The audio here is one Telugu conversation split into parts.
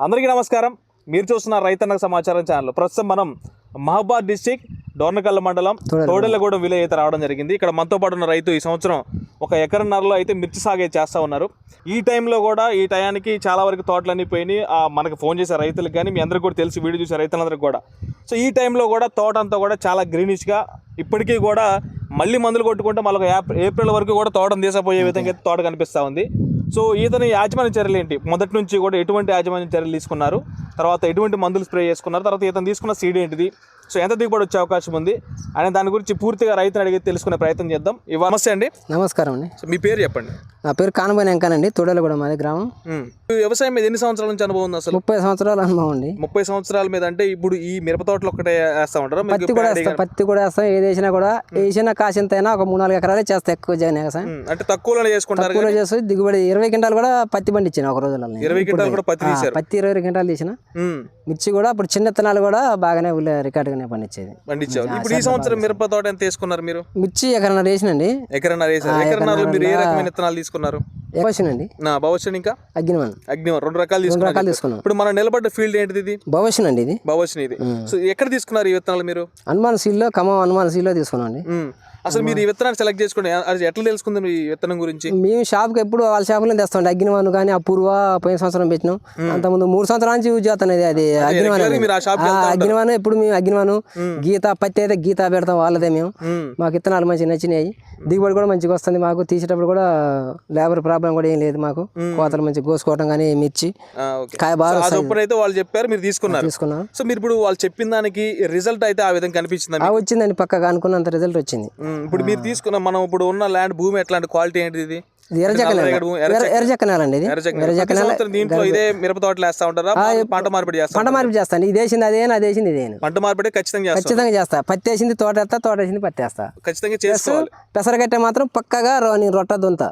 అందరికీ నమస్కారం. మీరు చూస్తున్న రైతన్న సమాచారం ఛానల్. ప్రస్తుతం మనం మహబాద్ డిస్టిక్ డోర్నకల్ల మండలం తోడెల్లగూడెం విలేజ్ అయితే రావడం జరిగింది. ఇక్కడ మనతో పాటు ఉన్న రైతు ఈ సంవత్సరం ఒక ఎకరన్నరలో అయితే మిర్చి సాగు చేస్తూ ఉన్నారు. ఈ టైంలో కూడా ఈ టయానికి చాలా వరకు తోటలన్నీ పోయినాయి. ఆ, మనకు ఫోన్ చేసే రైతులకు కానీ మీ అందరికీ కూడా తెలిసి వీడియో చూసే రైతులందరికీ కూడా. సో ఈ టైంలో కూడా తోట అంతా కూడా చాలా గ్రీనిష్గా ఇప్పటికీ కూడా మళ్ళీ మందులు కొట్టుకుంటే మళ్ళీ ఏప్- ఏప్రిల్ వరకు కూడా తోటను తీసపోయే విధంగా అయితే తోట కనిపిస్తూ ఉంది. సో ఈతని యాజమాన్య చర్యలు ఏంటి? మొదటి నుంచి కూడా ఎటువంటి యాజమాన్య చర్యలు తీసుకున్నారు? తర్వాత ఎటువంటి మందులు స్ప్రే చేసుకున్నారు? తర్వాత ఇతను తీసుకున్న సీడ్ ఏంటిది? సో ఎంత దిగుబడి వచ్చే అవకాశం ఉంది అనే దాని గురించి పూర్తిగా రైతుని అడిగి తెలుసుకునే ప్రయత్నం చేద్దాం. ఇవాళ నమస్తే అండి. నమస్కారం అండి. మీ పేరు చెప్పండి. నా పేరు కానబోయిన వెంకనండి తోడలగూడ మాది గ్రామం. వ్యవసాయం మీద ఎన్ని సంవత్సరాల నుంచి అనుభవం ఉంది అసలు? ముప్పై సంవత్సరాల అనుభవం అండి. ముప్పై సంవత్సరాల మీద అంటే ఇప్పుడు ఈ మిరప తోటలు ఒక్కటే వేస్తా ఉంటారా? పత్తి కూడా వేస్తాం పత్తి కూడా వేస్తాం ఏది వేసినా కూడా వేసినా కాసింత అయినా ఒక మూడు నాలుగు ఎకరాలే చేస్తాం ఎక్కువ జగన్ వ్యవసాయం అంటే తక్కువలో చేసుకుంటారు తక్కువలో చేస్తే దిగుబడి ఇరవై క్వింటాలు కూడా పత్తి పండించిన ఒక రోజులలో. ఇరవై క్వింటాలు కూడా పత్తి పత్తి ఇరవై క్వింటాలు తీసిన. మిర్చి కూడా ఇప్పుడు చిన్న విత్తనాలు కూడా బాగానే ఉల్ల రికార్డుగానే పండించేది. పండించారు ఇప్పుడు ఈ సంవత్సరం మిరప తోట ఎంత తీసుకున్నారు మీరు? మిర్చి ఎకరన్నర వేసినండి. ఎకరన్నర వేసారు? ఎకరన్నరలో మీరు ఏ రకమైన విత్తనాలు తీసుకున్నారు? భవిష్యనండి నా భవిష్యత్ ఇంకా? అగ్నివన్. అగ్ని రెండు రకాలు రెండు రకాలు తీసుకున్నాం. ఇప్పుడు మనం నిలబడ్డ ఫీల్డ్ ఏంటిది ఇది? భవిష్యన్ అండి ఇది. భవిష్యత్ ఇది సో ఎక్కడ తీసుకున్నారు ఈ విత్తనాలు మీరు? హనుమాన్ సీల్లో ఖమ్మం హనుమాన్ సీల్లో తీసుకున్నాం అండి. అసలు మీరు ఈ విత్తనాన్ని సెలెక్ట్ చేసుకోండి అది ఎట్లా తెలుసుకుంది మీ విత్తనం గురించి? మేము షాప్కి ఎప్పుడు వాళ్ళ షాపులో తెస్తాం అగ్నివాన్ కానీ అపూర్వ పోయిన సంవత్సరం పెట్టినాం. అంతకుముందు మూడు సంవత్సరాల నుంచి యూజ్ చేస్తాను అది అగ్నివాన్ అగ్నివాన్ ఎప్పుడు మేము అగ్నివాను గీత పత్తి అయితే గీత పెడతాం వాళ్ళదే మేము. మాకు విత్తనాలు మంచిగా నచ్చినాయి. దిగుబడి కూడా మంచిగా వస్తుంది మాకు. తీసేటప్పుడు కూడా లేబర్ ప్రాబ్లం కూడా ఏం లేదు మాకు. కోతలు మంచిగా కోసుకోవడం కానీ మిర్చి కాయ బాగా. ఇప్పుడైతే వాళ్ళు చెప్పారు మీరు తీసుకున్నారు. తీసుకున్నాం. సో మీరు ఇప్పుడు వాళ్ళు చెప్పిన దానికి రిజల్ట్ అయితే ఆ విధంగా కనిపించింది వచ్చిందండి పక్కగా అనుకున్నంత రిజల్ట్ వచ్చింది. ఇప్పుడు మీరు తీసుకున్న మనం ఇప్పుడు ఉన్న ల్యాండ్ భూమి ఎట్లాంటి క్వాలిటీ ఏంటిది? ఇది ఇది. ఇది దీంట్లో ఇదే మిరప తోటలు వేస్తా ఉంటారా? పంట మార్పిడి చేస్తా పంట మార్పు చేస్తాను. ఇది వేసింది అది వేసింది ఇదేను పంట మార్పిడి ఖచ్చితంగా చేస్తాం. ఖచ్చితంగా చేస్తా. పత్తి వేసింది తోట వేస్తా తోట వేసింది పత్తి వేస్తా. ఖచ్చితంగా చేసుకోవాలి. పెసరగట్టే మాత్రం పక్కగా నేను రొట్ట దుంత.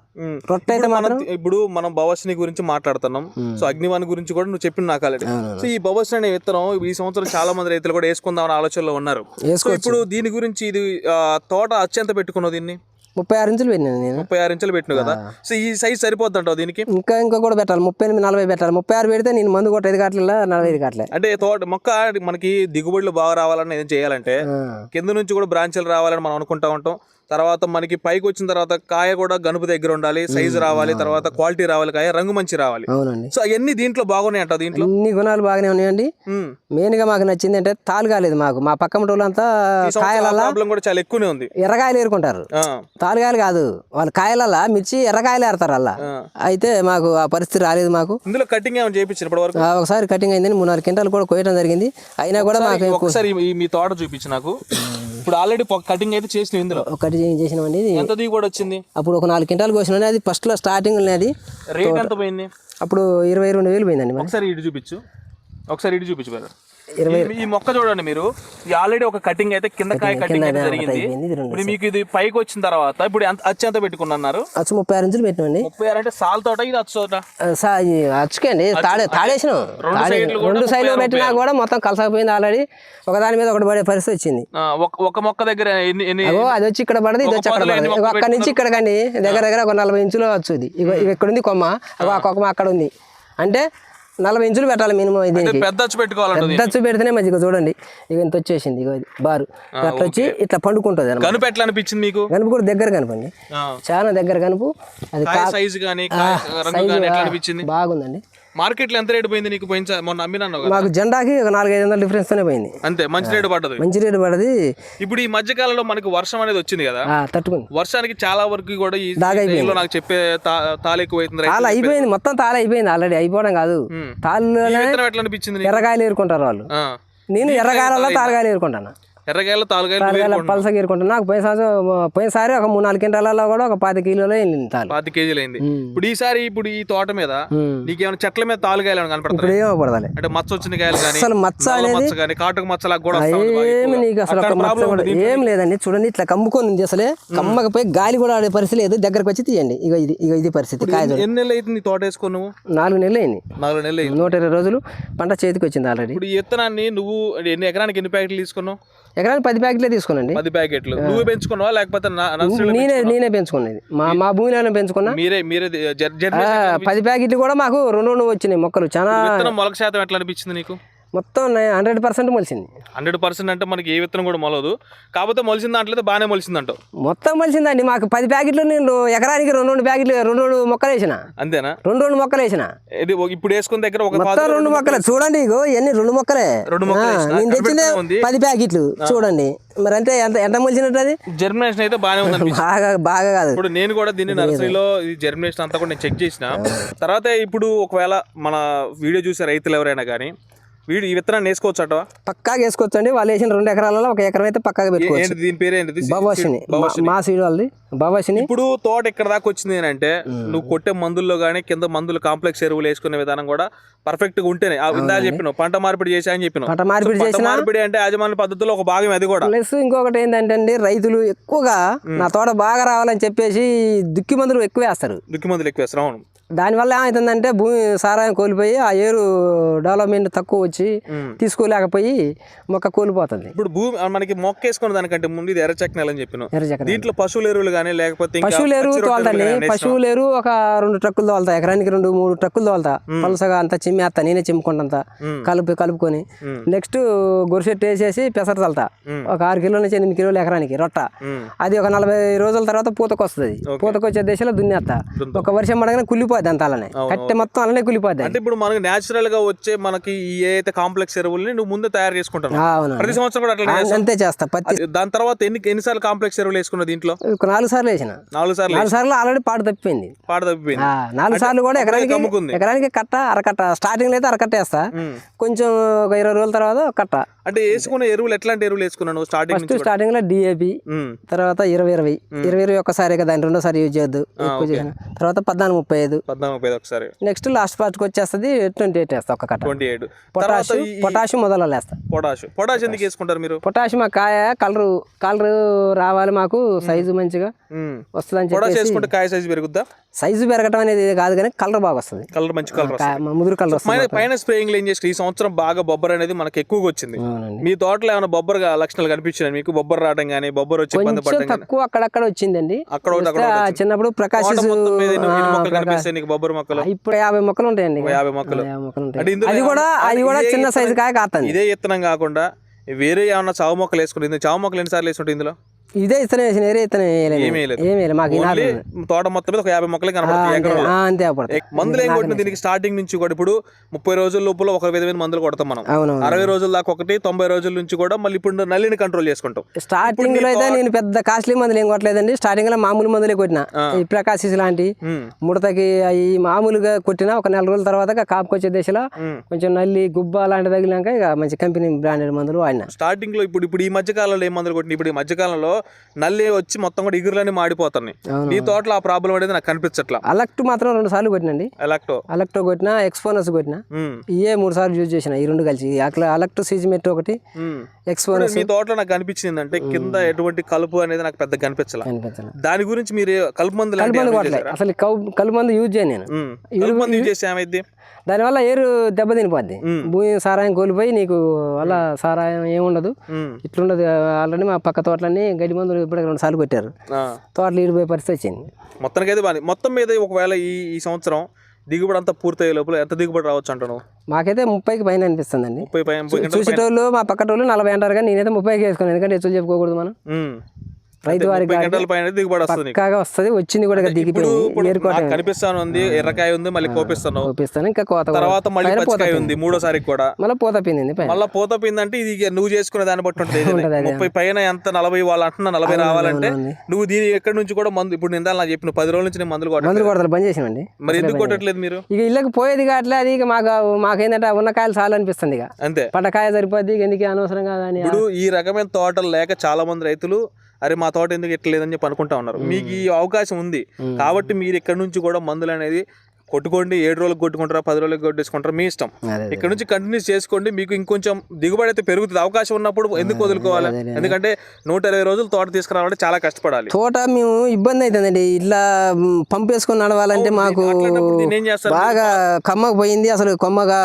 రొట్ట అయితే ఇప్పుడు మనం మాత్రం ఇప్పుడు మనం భవస్ని గురించి మాట్లాడుతున్నాం. సో అగ్నివాణి గురించి కూడా నువ్వు చెప్పిన నాకు ఆల్రెడీ. సో ఈ భవస్ని అనే విత్తనం ఈ సంవత్సరం చాలా మంది రైతులు కూడా వేసుకుందామని ఆలోచనలో ఉన్నారు. ఇప్పుడు దీని గురించి ఇది తోట అత్యంత పెట్టుకున్నావు దీన్ని? ముప్పై ఆరు ఇంచులు పెట్టినాను నేను. ముప్పై ఆరు ఇంచులు పెట్టినావు కదా? సో ఈ సైజ్ సరిపోద్ది అంటావు దీనికి? ఇంకా ఇంకా కూడా పెట్టాలి. ముప్పై ఎనిమిది నలభై పెట్టాలి. ముప్పై ఆరు పెడితే నేను మందు కొట్ట ఐదు కాట్ల నలభై ఐదు కాట్లే అంటే తోట మొక్క మనకి దిగుబడులు బాగా రావాలని ఏం చేయాలంటే కింద నుంచి కూడా బ్రాంచీలు రావాలని మనం అనుకుంటా ఉంటాం. తర్వాత మనకి పైకి వచ్చిన తర్వాత కాయ కూడా గనుపు దగ్గర ఉండాలి సైజు రావాలి తర్వాత క్వాలిటీ రావాలి కాయ రంగు మంచి రావాలి. అవునండి. సో అవన్నీ దీంట్లో బాగున్నాయి అంటావు దీంట్లో? అన్ని గుణాలు బాగానే ఉన్నాయండి. మెయిన్గా మాకు నచ్చింది అంటే తాలు కాలేదు మాకు. మా పక్క ఆ కాయలల్లా ప్రాబ్లం కూడా చాలా ఎక్కువనే ఉంది. ఎర్రకాయలు ఏరుకుంటారు. ఆ, తాలుగాయలు కాదు. వాళ్ళ కాయలల్లా మిర్చి ఎర్రకాయలు ఏరుతారు అలా. అయితే మాకు ఆ పరిస్థితి రాలేదు మాకు. ఇందులో కటింగ్ ఏమైనా ఇప్పటి వరకు ఆ ఒకసారి కటింగ్ అయిందని మూడు నాలుగు క్వింటాలు కూడా కోయడం జరిగింది. అయినా కూడా మాకు ఒకసారి మీ తోట చూపించు నాకు. ఇప్పుడు ఆల్రెడీ కటింగ్ అయితే చేసిన ఇందులో. చేసినామండి. ఇది ఎంత దిగుబడి వచ్చింది? అప్పుడు ఒక నాలుగు క్వింటాలు కోసిన అది ఫస్ట్లో స్టార్టింగ్ అది. రేట్ ఎంత పోయింది? అప్పుడు ఇరవై రెండు వేలు పోయిందండి ఒకసారి ఇటు చూపించు. ఒకసారి ఇటు చూపించు brother. ఈ- ఈ మొక్క చూడండి మీరు. ఆల్రెడీ ఒక కటింగ్ అయితే కింద కాయ కటింగ్ అయితే జరిగింది. ఇప్పుడు మీకు ఇది పైకి వచ్చిన తర్వాత ఇప్పుడు ఎంత అచ్చు ఎంత పెట్టుకున్నారు అచ్చు ముప్పై ఆరు ఇంచులు పెట్టినామండి ముప్పై ఆరు అంటే సాల్ తోట ఇది అచ్చు తోట? అచ్చుకండి తాడే తాడేసినాం. రెండు సైడ్లు కూడా పెట్టినా కూడా మొత్తం కలసకపోయింది ఆల్రెడీ ఒకదాని మీద ఒకటి పడే పరిస్థితి వచ్చింది. ఒక- ఒక మొక్క దగ్గర అది వచ్చి ఇక్కడ పడదు ఇది వచ్చి అక్కడ పడదు. అక్కడ నుంచి ఇక్కడికండి. దగ్గర దగ్గర ఒక నలభై ఇంచులు వచ్చు ఇది. ఇక్కడ ఉంది కొమ్మ. ఆ కొమ్మ అక్కడ ఉంది అంటే నలభై ఇంచులు పెట్టాలి మినిమం దీనికి. పెద్ద అచ్చు పెట్టుకోవాలంటుంది పెద్ద పెడితేనే మంచిగా చూడండి ఇక ఇంత వచ్చేసింది. ఇది బారు. అట్లా వచ్చి ఇట్లా పండుకుంటుంది కనుపు ఎట్లా అనిపించింది మీకు? కనుపు కూడా దగ్గర కనపండి. చాలా దగ్గర కనుపు. అది సైజు కానీ బాగుందండి. మార్కెట్లో ఎంత రేటు పోయింది నీకు పోయించా మొన్న అమ్మినాను కదా? మాకు జెండాకి ఒక నాలుగైదు వందల డిఫరెన్స్ తోనే పోయింది. అంతే మంచి రేటు పడ్డది. మంచి రేటు పడది ఇప్పుడు ఈ మధ్య కాలంలో మనకి వర్షం అనేది వచ్చింది కదా? ఆ, తట్టుకుంది. వర్షానికి చాలా వరకు కూడా ఈ దాగా టైంలో నాకు చెప్పే తా- తాలు ఎక్కువ అవుతుంది తాళ అయిపోయింది మొత్తం తాళ అయిపోయింది ఆల్రెడీ అయిపోవడం కాదు. తాళ్ళలోనే విత్తనం ఎట్లా అనిపించింది నీకు? ఎర్రకాయలు ఏరుకుంటారు వాళ్ళు. ఆ. నేను ఎర్రకాయలలో తాళగాయలు ఏరుకుంటాను? ఎర్రకాయలు నాకు పోయిన సంవత్సరం పోయినసారి ఒక మూడు నాలుగు క్వింటాలలో కూడా ఒక పాతి కిలోలో వెళ్ళింది తాళు పాతి కేజీలు అయింది ఇప్పుడు ఈసారి ఇప్పుడు ఈ తోట మీద. నీకేమైనా చెట్ల మీద తాలుగాయలు కనపడతాయి? ఏమో అంటే మచ్చ వచ్చిన కాయలు కానీ అసలు మచ్చ అనేది కానీ కాటుక కూడా ఏమి. నీకు అసలు మచ్చ కూడా ఏం లేదండి. చూడండి ఇట్లా కమ్ముకొని ఉంది అసలే. కమ్మకి పోయి గాలి కూడా ఆడే పరిస్థితి లేదు. దగ్గరకు వచ్చి తీయండి. ఇక ఇది ఇక ఇది పరిస్థితి. ఎన్ని నెలలు అవుతుంది తోట వేసుకో నువ్వు? నాలుగు నెలలు అయింది. నాలుగు నెలలు అయింది. నూట ఇరవై రోజులు పంట చేతికి వచ్చింది ఆల్రెడీ ఇప్పుడు ఈ విత్తనాన్ని నువ్వు ఎన్ని ఎకరానికి ఎన్ని ప్యాకెట్లు తీసుకున్నావు? ఎకరానికి పది ప్యాకెట్లే తీసుకున్నాండి. పది ప్యాకెట్లు. నువ్వు పెంచుకున్నావా లేకపోతే నేనే నేనే పెంచుకున్నది. మా మా భూమిలో పెంచుకున్నా. మీరే మీరే పది ప్యాకెట్లు కూడా మాకు రెండు రెండు వచ్చినాయి మొక్కలు. చాలా మొలక శాతం ఎట్లా అనిపించింది నీకు? మొత్తం హండ్రెడ్ పర్సెంట్ మొలిసింది. హండ్రెడ్ పర్సెంట్ అంటే మనకి ఏ విత్తనం కూడా మొలదు కాకపోతే మొలిసిన దాంట్లో బాగానే మొలిసిందంటావు మొత్తం మొలిసిందండి. మాకు పది ప్యాకెట్లు నేను ఎకరానికి రెండు రెండు ప్యాకెట్లు రెండు రెండు మొక్కలు వేసిన. అంతేనా? రెండు రెండు మొక్కలు వేసిన. ఇది ఇప్పుడు వేసుకున్న దగ్గర ఒక మొత్తం రెండు మొక్కలే. చూడండి ఇగో ఎన్ని రెండు మొక్కలే. రెండు మొక్కలు? నేను ఉంది. పది ప్యాకెట్లు. చూడండి. మరి అంటే ఎంత ఎంత మొలిచినట్టు అది? జర్మినేషన్ అయితే బాగానే ఉంది బాగా బాగా కాదు. ఇప్పుడు నేను కూడా దీన్ని నర్సరీలో ఈ జర్మినేషన్ అంతా కూడా నేను చెక్ చేసిన. తర్వాత ఇప్పుడు ఒకవేళ మన వీడియో చూసే రైతులు ఎవరైనా కానీ వీడు ఈ విత్తనాన్ని వేసుకోవచ్చు అటవా పక్కాగా వేసుకోవచ్చండి. వాళ్ళు వేసిన రెండు ఎకరాలలో ఒక ఎకరం అయితే పక్కాగా పెట్టుకోవచ్చు. ఏంటి దీని పేరు ఏంటిది బాబాషిని మా సీడ్ వాళ్ళది. బాబాషిని ఇప్పుడు తోట ఇక్కడ దాకా వచ్చింది అంటే నువ్వు కొట్టే మందుల్లో కానీ కింద మందులు కాంప్లెక్స్ ఎరువులు వేసుకునే విధానం కూడా పర్ఫెక్ట్గా ఉంటేనే. ఆ ఇందా చెప్పిన పంట మార్పిడి చేసా అని చెప్పిన పంట మార్పిడి చేసిన మార్పిడి అంటే యాజమాన్య పద్ధతిలో ఒక భాగం అది కూడా. ప్లస్ ఇంకొకటి ఏంటంటే అండి రైతులు ఎక్కువగా నా తోట బాగా రావాలని చెప్పేసి దుక్కి మందులు ఎక్కువ వేస్తారు. దుక్కి మందులు ఎక్కువ వేస్తారు అవును. దానివల్ల ఏమవుతుందంటే భూమి సారాయం కోల్పోయి ఆ ఏరు డెవలప్మెంట్ తక్కువ వచ్చి. తీసుకోలేకపోయి మొక్క కోల్పోతుంది. ఇప్పుడు భూమి మనకి మొక్క వేసుకున్న దానికంటే ముందు ఇది ఎర్ర నెల అని చెప్పిన దీంట్లో పశువుల ఎరువులు కానీ లేకపోతే పశువులు ఎరువు తోలుతండి? పశువులు ఎరువు ఒక రెండు ట్రక్కులు తోలుతా ఎకరానికి రెండు మూడు ట్రక్కులు తోలుతా. పలుసగా అంతా చిమ్మేస్తా నేనే చిమ్ముకుంటా ఉమ్. కలుపు కలుపుకొని. నెక్స్ట్ గొరిసెట్టు వేసేసి పెసర ఉమ్. ఒక ఆరు కిలోల నుంచి ఎనిమిది కిలోలు ఎకరానికి రొట్ట. అది ఒక నలభై రోజుల తర్వాత పూతకు వస్తుంది పూతకు వచ్చే దశలో దున్నేస్తా. ఒక వర్షం పడగానే కుళ్ళిపోద్ది అంత అలానే కట్టె మొత్తం అలానే కుళ్ళిపోద్ది అంటే ఇప్పుడు మనకి నేచురల్గా వచ్చే మనకి ఏ అయితే కాంప్లెక్స్ ఎరువుల్ని నువ్వు ముందే తయారు చేసుకుంటావు ప్రతి సంవత్సరం కూడా అట్లా అంతే చేస్తా. పత్తి దాని తర్వాత ఎన్ని ఎన్నిసార్లు కాంప్లెక్స్ ఎరువులు వేసుకున్న దీంట్లో? నాలుగు సార్లు వేసిన. నాలుగు సార్లు నాలుగు సార్లు ఆల్రెడీ పాడు తప్పిపోయింది. పాడ తప్పిపోయింది. ఆ, నాలుగు సార్లు కూడా ఎకరానికి కమ్ముకుంది. ఎకరానికి కట్ట అరకట్ట. స్టార్టింగ్ అయితే అరకట్ట వేస్తా. కొంచెం ఒక ఇరవై రోజుల తర్వాత కట్ట. అంటే వేసుకున్న ఎరువులు ఎట్లాంటి ఎరువులు వేసుకున్నాను స్టార్టింగ్ ఫస్ట్ స్టార్టింగ్లో డిఏపి. తర్వాత ఇరవై ఇరవై. ఇరవై ఇరవై ఒక్కసారి కదా దాన్ని రెండోసారి యూజ్ చేయొద్దు. ఎక్కువ చేసిన. తర్వాత పద్నాలుగు ముప్పై ఐదు. పద్నాలుగు ఐదు ఒకసారి. నెక్స్ట్ లాస్ట్ పార్ట్కి వచ్చేస్తుంది ట్వంటీ ఎయిట్ వేస్తా ఒక కట్ట ట్వంటీ ఎయిట్. పొటాష్ పొటాష్ మొదలు వేస్తా పొటాష్. పొటాష్ ఎందుకు వేసుకుంటారు మీరు? పొటాష్ మా కాయ కలరు కలరు రావాలి మాకు సైజు మంచిగా. వస్తుందని పొటాష్ వేసుకుంటే కాయ సైజ్ పెరుగుద్దా? సైజు పెరగటం అనేది కాదు కానీ కలర్ బాగా వస్తుంది. కలర్ మంచి కలర్ ముదురు కలర్ వస్తుంది పైన స్ప్రేయింగ్ ఏం చేసి ఈ సంవత్సరం బాగా బొబ్బర్ అనేది మనకి ఎక్కువగా వచ్చింది. మీ తోటలో ఏమైనా బొబ్బర్ లక్షణాలు కనిపించినాయి? మీకు బొబ్బర్ రావడం కానీ బొబ్బర్ వచ్చి కొంచెం తక్కువ అక్కడక్కడ వచ్చిందండి. అక్కడ. చిన్నప్పుడు ప్రకాశ్ నీకు బొబ్బర్ మొక్కలు? ఇప్పుడు యాభై మొక్కలు ఉంటాయండి యాభై మొక్కలు. ఉంటాయి. అది కూడా అది కూడా చిన్న సైజు కాయ కాస్తుంది. ఇదే ఇత్తనం కాకుండా వేరే ఏమన్నా చావు మొక్కలు వేసుకుంటే ఇందులో చావు మొక్కలు ఎన్నిసార్లు వేసుకుంటే ఇందులో? ఇదే ఇతనే వేసిన వేరే ఇతనే వేయలేదు. మాకు తోట మొత్తం మీద ఒక యాభై మొక్కలు కనబడతాయి అంతే అప్పుడు మందులు ఏం కొట్టిన దీనికి స్టార్టింగ్ నుంచి కూడా ఇప్పుడు ముప్పై రోజుల లోపల ఒక విధమైన మందులు కొడతాం మనం. అరవై రోజుల దాకా ఒకటి తొంభై రోజుల నుంచి కూడా మళ్ళీ ఇప్పుడు నల్లిని కంట్రోల్ చేసుకుంటాం. స్టార్టింగ్లో అయితే నేను పెద్ద కాస్ట్లీ మందులు ఏం కొట్టలేదండి. స్టార్టింగ్లో మామూలు మందులే కొట్టిన. ఈ ప్రకాశిస్ లాంటి ముడతకి అవి మామూలుగా కొట్టిన ఒక నెల రోజుల తర్వాత కాపుకొచ్చే దశలో. కొంచెం నల్లి గుబ్బ లాంటి తగిలినాక ఇక మంచి కంపెనీ బ్రాండెడ్ మందులు వాడిన. స్టార్టింగ్లో ఇప్పుడు ఇప్పుడు ఈ మధ్య కాలంలో ఏం మందులు కొట్టిన? ఇప్పుడు ఈ మధ్య కాలంలో నల్లి వచ్చి మొత్తం కూడా ఇగురులన్నీ మాడిపోతున్నాయి. నీ తోటలో ఆ ప్రాబ్లం అనేది నాకు కనిపించట్లా? అలక్ట్ మాత్రం రెండు సార్లు కొట్టినండి. ఎలాక్టో అలక్టో కొట్టిన ఎక్స్పోనస్ కొట్టిన ఇయే మూడు సార్లు యూజ్ చేసిన ఈ రెండు కలిసి. అట్లా అలక్ట్ సీజిమెట్ ఒకటి ఎక్స్పోనస్ మీ తోటలో నాకు కనిపించింది అంటే కింద ఎటువంటి కలుపు అనేది నాకు పెద్ద కనిపించలా? దాని గురించి మీరు కలుపు మందు? అసలు కలుపు మందు యూజ్ చేయను నేను. కలుపు మందు యూజ్ చేస్తే ఏమైంది దానివల్ల ఏరు దెబ్బతినిపోద్ది. భూమి సారాయం కోల్పోయి నీకు వల్ల సారాయం ఏముండదు. ఇట్లుండదు ఆల్రెడీ మా పక్క తోటలన్నీ గడ్డి మందులు ఇప్పుడు రెండు సార్లు కొట్టారు. తోటలు ఈడిపోయే పరిస్థితి వచ్చింది మొత్తానికి అయితే బాగా మొత్తం మీద ఒకవేళ ఈ ఈ సంవత్సరం దిగుబడి అంతా పూర్తయ్యే లోపల ఎంత దిగుబడి రావచ్చు అంటాను మాకైతే ముప్పైకి పైన గంటల పైన. చూసేటోళ్ళు మా పక్కటోళ్ళు నలభై అంటారు కానీ నేనైతే ముప్పైకి వేసుకున్నాను ఎందుకంటే హెచ్చులు చెప్పుకోకూడదు మనం. రైతు వారి ముప్పై గంటల పైన దిగుబడి వస్తుంది. పక్కాగా వస్తుంది వచ్చింది కూడా దిగిపోయింది కనిపిస్తాను ఉంది ఎర్రకాయ ఉంది మళ్ళీ కోపిస్తాను చూపిస్తాను ఇంకా కోత. తర్వాత మళ్ళీ పచ్చికాయ ఉంది మూడోసారికి కూడా. మళ్ళీ పోత పైన. మళ్ళీ పోత పిందంటే ఇది ఇక నువ్వు చేసుకునే దాన్ని బట్టి ఉంటుంది. ముప్పై పైన ఎంత నలభై వాళ్ళు అంటున్నా నలభై రావాలంటే. నువ్వు దీని ఎక్కడి నుంచి కూడా మందు ఇప్పుడు నిందా నాకు చెప్పిన పది రోజుల నుంచి నేను మందులు కొట్టాను మందులు కొడతలు బంద్ చేసినండి మరి ఎందుకు కొట్టట్లేదు మీరు? ఇక ఇళ్ళకి పోయేది కావట్లే అది ఇక మాకు మాకేంటంటే ఉన్న కాయలు చాలు అనిపిస్తుంది ఇక. అంతే. పట్టకాయ సరిపోద్ది ఎందుకు అనవసరంగా అని ఇప్పుడు ఈ రకమైన తోటలు లేక చాలా మంది రైతులు అరే మా తోట ఎందుకు ఎట్లేదని చెప్పి అనుకుంటా ఉన్నారు. మీకు ఈ అవకాశం ఉంది. కాబట్టి మీరు ఇక్కడ నుంచి కూడా మందులు అనేది కొట్టుకోండి ఏడు రోజులకు కొట్టుకుంటారా పది రోజులకు కొట్టేసుకుంటారా మీ ఇష్టం. ఇక్కడ నుంచి కంటిన్యూస్ చేసుకోండి. మీకు ఇంకొంచెం దిగుబడి అయితే పెరుగుతుంది. అవకాశం ఉన్నప్పుడు ఎందుకు వదులుకోవాలి? ఎందుకంటే నూట ఇరవై రోజులు తోట తీసుకురావాలంటే చాలా కష్టపడాలి. తోట మేము ఇబ్బంది అవుతుందండి ఇట్లా మ్, పంపు వేసుకొని నడవాలంటే మాకు బాగా కమ్మకు పోయింది. అసలు కొమ్మగా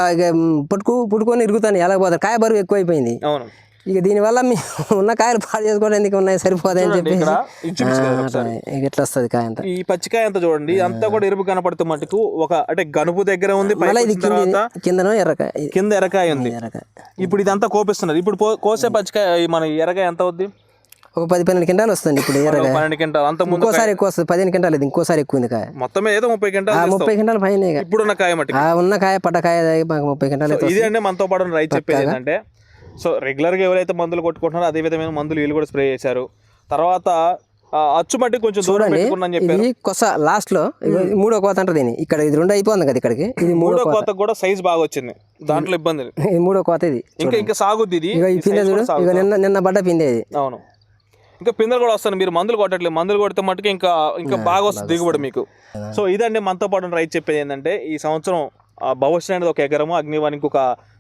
పుట్టుకు పుట్టుకొని ఇరుగుతాను. ఎలా పోతాను కాయ బరువు ఎక్కువైపోయింది. అవును. ఇక దీనివల్ల మీ ఉన్న కాయలు పాడు చేసుకోవడానికి ఉన్నాయి? సరిపోతాయని చూడండి చెప్పి ఒకసారి. ఎట్లా వస్తుంది కాయ అంతా? ఈ పచ్చికాయ అంతా చూడండి అంతా కూడా ఎరుపు కనపడుతూ మటుకు ఒక అంటే గనుపు దగ్గర ఉంది ఇది కింద ఎర్రకాయ? కింద ఎరకాయ ఉంది. ఎర్రకాయ. ఇప్పుడు ఇదంతా కోపిస్తున్నారు ఇప్పుడు కోసే పచ్చికాయ మన ఈ ఎరకాయ ఎంత అవుద్ది? ఒక పది పన్నెండు క్వింటాలు వస్తుంది ఇప్పుడు ఎర్రకాయ. పన్నెండు క్వింటాల్ అంత ముందు ఇంకోసారి ఎక్కువ వస్తుంది. పదిహేను క్వింటాలు ఇది. ఇంకోసారి ఎక్కువ ఉంది కాయ. మొత్తం ఏదో ముప్పై ఆ క్వింటాల్ ముప్పై క్వింటాలు పైన ఇక. ఇప్పుడున్న కాయ మట్టి ఆ ఉన్న కాయ పడ్డ కాయ ముప్పై అయితే ఇది అంటే మనతో పాటు ఉన్న రైతు చెప్పేది ఏంటంటే సో రెగ్యులర్గా ఎవరైతే మందులు కొట్టుకుంటున్నారో అదే విధమైన మందులు వీళ్ళు కూడా స్ప్రే చేశారు. తర్వాత అచ్చు మట్టి కొంచెం చెప్పారు. ఇది కొస లాస్ట్లో మూడో కోత అంటారు దీన్ని. ఇక్కడ ఇది రెండు అయిపోతుంది కదా ఇక్కడికి. ఇది మూడో కోతకు కూడా సైజ్ బాగా వచ్చింది. దాంట్లో ఇబ్బంది. ఇది మూడో కోత ఇది. ఇంకా ఇంకా సాగుద్ది ఇది. పిందె చూడు. ఇక నిన్న నిన్న పడ్డ పిందె ఇది. అవును. ఇంకా పిందెలు కూడా వస్తాయి మీరు మందులు కొట్టట్లేదు. మందులు కొడితే మట్టుకు ఇంకా ఇంకా బాగా వస్తుంది దిగుబడి మీకు. సో ఇదండి మనతో పాటు రైతు చెప్పేది ఏంటంటే ఈ సంవత్సరం భవిష్యత్ అనేది ఒక ఎకరము అగ్నివానికి ఇంకొక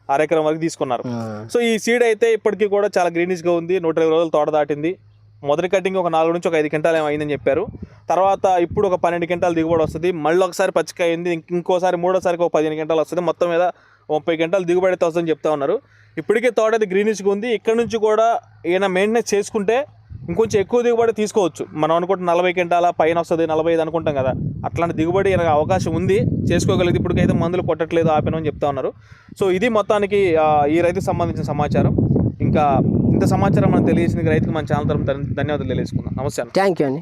అరెకరం వరకు తీసుకున్నారు. సో ఈ సీడ్ అయితే ఇప్పటికీ కూడా చాలా గ్రీనిష్గా ఉంది. నూట ఇరవై రోజులు తోట దాటింది. మొదటి కటింగ్ ఒక నాలుగు నుంచి ఒక ఐదు క్వింటాలు ఏమో అయిందని చెప్పారు. తర్వాత ఇప్పుడు ఒక పన్నెండు క్వింటాలు దిగుబడి వస్తుంది. మళ్ళీ ఒకసారి పచ్చికాయ అయింది. ఇంక- ఇంకోసారి మూడోసారికి ఒక పదిహేను క్వింటాలు వస్తుంది. మొత్తం మీద ముప్పై క్వింటాలు దిగుబడి వస్తుందని చెప్తా ఉన్నారు. ఇప్పటికే తోట అది గ్రీనిష్గా ఉంది. ఇక్కడ నుంచి కూడా ఈయన మెయింటెనెన్స్ చేసుకుంటే ఇంకొంచెం ఎక్కువ దిగుబడి తీసుకోవచ్చు. మనం అనుకుంటే నలభై కింటాల పైన వస్తుంది నలభై ఐదు అనుకుంటాం కదా. అట్లాంటి దిగుబడి అవకాశం ఉంది. చేసుకోగలిగితే ఇప్పటికైతే మందులు కొట్టట్లేదు ఆపినని చెప్తా ఉన్నారు. సో ఇది మొత్తానికి ఈ రైతుకు సంబంధించిన సమాచారం. ఇంకా ఇంత సమాచారం మనం తెలియజేసింది రైతుకు మన ఛానల్ తరఫున ధన్యవాదాలు తెలియజేసుకుందాం నమస్తే థ్యాంక్ యూ అండి.